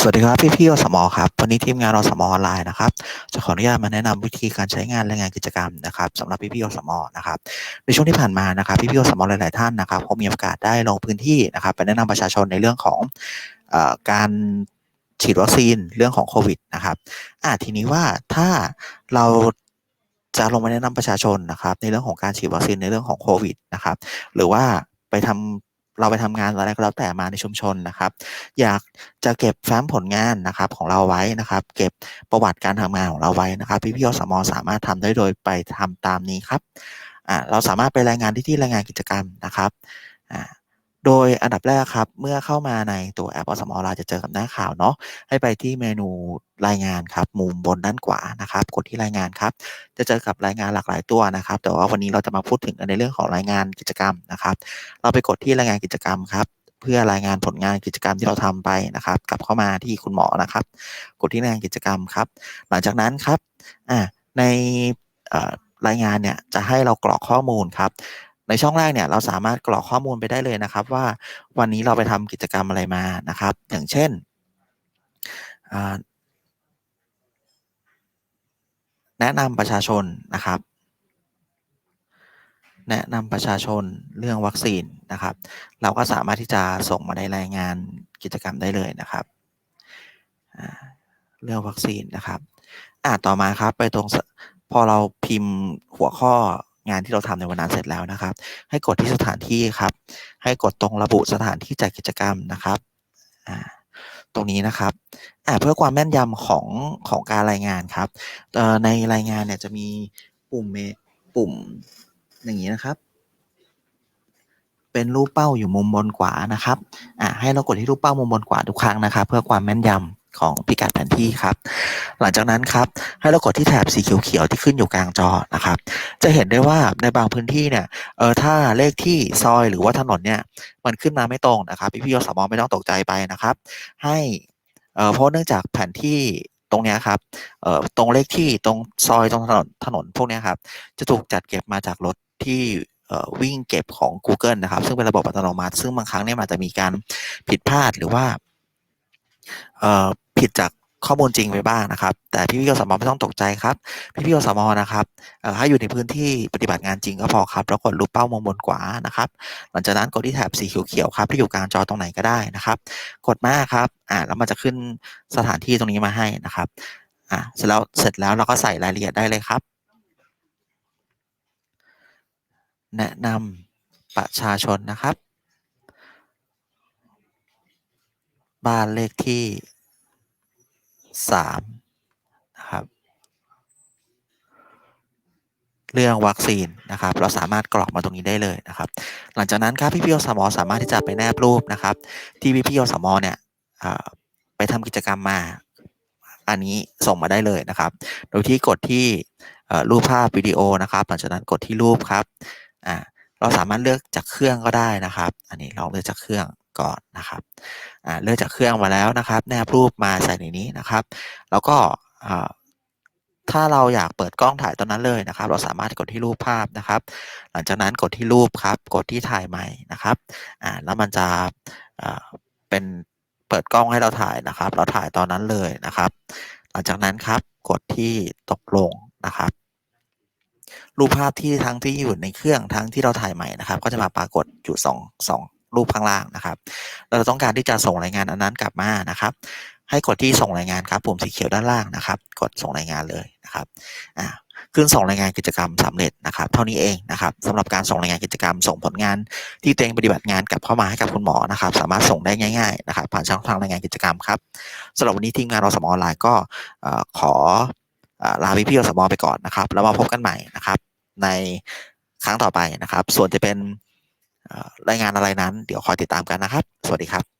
สวัสดีครับพี่พี่อสมอครับวันนี้ทีมงานอสมอออนไลน์นะครับจะขออนุญาตมาแนะนำวิธีการใช้งานและงานกิจกรรมนะครับสำหรับพี่พี่อสมอนะครับในช่วงที่ผ่านมานะครับพี่พี่อสมอหลาย ๆ ท่านนะครับผมมีโอกาสได้ลงพื้นที่นะครับไปแนะนำประชาชนในเรื่องของอการฉีดวัคซีนเรื่องของโควิดนะครับอ่าทีนี้ว่าถ้าเราจะลงมาแนะนำประชาชนนะครับ ในเรื่องของการฉีดวัคซีนในเรื่องของโควิดนะครับ หรือว่าไปทำ เราไปทำงานอะไรก็แล้วแต่มาในชุมชนนะครับ อยากจะเก็บแฟ้มผลงานนะครับของเราไว้นะครับ เก็บประวัติการทำงานของเราไว้นะครับ พี่พี่อสมสามารถทำได้โดยไปทำตามนี้ครับเราสามารถไปรายงานที่ที่รายงานกิจกรรมนะครับ โดยอันดับแรกครับ เมื่อเข้ามาในตัวแอปอสมออนไลน์จะเจอกับหน้าข่าวเนาะให้ไปที่เมนูรายงานครับ มุมบนด้านขวานะครับ กดที่รายงานครับ จะเจอกับรายงานหลากหลายตัวนะครับ แต่ว่าวันนี้เราจะมาพูดถึงในเรื่องของรายงานกิจกรรมนะครับ เราไปกดที่รายงานกิจกรรมครับเพื่อรายงานผลงานกิจกรรมที่เราทำไปนะครับ กลับเข้ามาที่คุณหมอนะครับ กดที่รายงานกิจกรรมครับ หลังจากนั้นครับในรายงานเนี่ยจะให้เรากรอกข้อมูลครับ ในช่องแรกเนี่ยเราสามารถกรอกข้อมูลไปได้เลยนะครับ ว่าวันนี้เราไปทำกิจกรรมอะไรมานะครับ อย่างเช่นแนะนำประชาชนนะครับ แนะนำประชาชนเรื่องวัคซีนนะครับ เราก็สามารถที่จะส่งมาในรายงานกิจกรรมได้เลยนะครับเรื่องวัคซีนนะครับ อ่าต่อมาครับไปตรงพอเราพิมพ์หัวข้อ งานที่เราทำในวันนั้นเสร็จแล้วนะครับ ให้กดที่สถานที่ครับ ให้กดตรงระบุสถานที่จัดกิจกรรมนะครับตรงนี้นะครับเพื่อความแม่นยำของของการรายงานครับในรายงานเนี่ยจะมีปุ่มเมปุ่มอย่างนี้นะครับ เป็นรูปเป้าอยู่มุมบนขวานะครับให้เรากดที่รูปเป้ามุมบนขวาทุกครั้งนะครับ เพื่อความแม่นยำ ของพิกัดแผนที่ครับ หลังจากนั้นครับให้เรากดที่แถบสีเขียวๆที่ขึ้นอยู่กลางจอนะครับ จะเห็นได้ว่าในบางพื้นที่เนี่ยเออถ้าเลขที่ซอยหรือว่าถนนเนี่ยมันขึ้นมาไม่ตรงนะครับพี่พี่ๆอสมไม่ต้องตกใจไปนะครับ ให้เอ่อเพราะเนื่องจากแผนที่ตรงนี้ครับเอ่อตรงเลขที่ตรงซอยตรงถนนถนนพวกนี้ครับจะถูกจัดเก็บมาจากรถที่เอ่อวิ่งเก็บของ Google นะครับ ซึ่งเป็นระบบอัตโนมัติ ซึ่งบางครั้งเนี่ยอาจจะมีการผิดพลาดหรือว่าเอ่อ ผิดจากข้อมูลจริงไปบ้างนะครับ แต่พี่พี่อสมไม่ต้องตกใจครับ พี่พี่อสมนะครับเอ่อให้อยู่ในพื้นที่ปฏิบัติงานจริงก็พอครับแล้วกดรูปเป้ามุมบนขวานะครับ หลังจากนั้นกดที่แถบสีเขียวๆครับที่อยู่กลางจอตรงไหนก็ได้นะครับ กดมาครับอ่าแล้วมันจะขึ้นสถานที่ตรงนี้มาให้นะครับอ่าเสร็จแล้วเสร็จแล้วเราก็ใส่รายละเอียดได้เลยครับ แนะนำประชาชนนะครับ บ้านเลขที่ สามนะครับเรื่องวัคซีนนะครับ เราสามารถกรอกมาตรงนี้ได้เลยนะครับ หลังจากนั้นครับพี่พี่อสมอสามารถที่จะไปแนบรูปนะครับ ที่พี่พี่อสมอเนี่ยไปทำกิจกรรมมา อันนี้ส่งมาได้เลยนะครับ โดยที่กดที่รูปภาพวิดีโอนะครับ หลังจากนั้นกดที่รูปครับเราสามารถเลือกจากเครื่องก็ได้นะครับ อันนี้เราเลือกจากเครื่อง ก่อนนะครับเลือกจากเครื่องมาแล้วนะครับ แนบรูปมาใส่ในนี้นะครับ แล้วก็ถ้าเราอยากเปิดกล้องถ่ายตอนนั้นเลยนะครับ เราสามารถกดที่รูปภาพนะครับ หลังจากนั้นกดที่รูปครับ กดที่ถ่ายใหม่นะครับแล้วมันจะเป็นเปิดกล้องให้เราถ่ายนะครับ เราถ่ายตอนนั้นเลยนะครับ หลังจากนั้นครับกดที่ตกลงนะครับ รูปภาพที่ทั้งที่อยู่ในเครื่องทั้งที่เราถ่ายใหม่นะครับ ก็จะมาปรากฏอยู่สองสอง รูปข้างล่างนะครับ เราต้องการที่จะส่งรายงานอันนั้นกลับมานะครับ ให้กดที่ส่งรายงานครับปุ่มสีเขียวด้านล่างนะครับ กดส่งรายงานเลยนะครับอ่าขึ้นส่งรายงานกิจกรรมสำเร็จนะครับ เท่านี้เองนะครับสำหรับการส่งรายงานกิจกรรม ส่งผลงานที่ตัวเองปฏิบัติงานกลับเข้ามาให้กับคุณหมอนะครับ สามารถส่งได้ง่ายๆนะครับ ผ่านช่องทางรายงานกิจกรรมครับสำหรับวันนี้ทีมงานเราสมออนไลน์ก็ขอลาพี่พี่ๆรสมอไปก่อนนะครับ แล้วมาพบกันใหม่นะครับ ในครั้งต่อไปนะครับ ส่วนจะเป็น รายงานอะไรนั้น เดี๋ยวคอยติดตามกันนะครับ สวัสดีครับ